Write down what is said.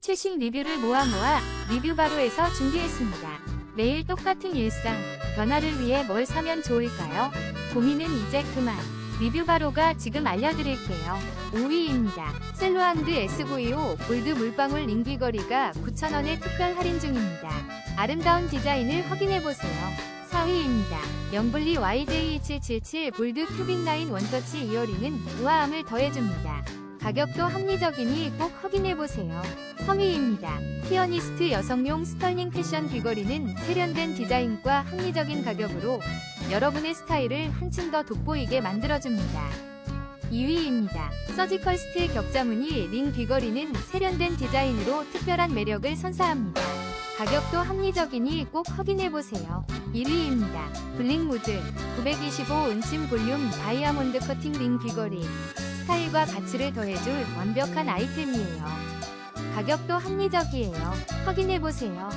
최신 리뷰를 모아 모아 리뷰 바로에서 준비했습니다. 매일 똑같은 일상, 변화를 위해 뭘 사면 좋을까요? 고민은 이제 그만. 리뷰 바로가 지금 알려드릴게요. 5위입니다. 셀로앙드 S925 골드 물방울 링귀거리가 9,000원에 특별 할인 중입니다. 아름다운 디자인을 확인해보세요. 4위입니다. 영블리 YJ2777 골드 큐빅 라인 원터치 이어링은 우아함을 더해줍니다. 가격도 합리적이니 꼭 확인해보세요. 3위입니다. 피어니스트 여성용 스털링 패션 귀걸이는 세련된 디자인과 합리적인 가격으로 여러분의 스타일을 한층 더 돋보이게 만들어줍니다. 2위입니다. 서지컬 스틸 격자무늬 링 귀걸이는 세련된 디자인으로 특별한 매력을 선사합니다. 가격도 합리적이니 꼭 확인해보세요. 1위입니다. 블링무드 925 은침 볼륨 다이아몬드 커팅 링 귀걸이 스타일과 가치를 더해줄 완벽한 아이템이에요. 가격도 합리적이에요. 확인해보세요.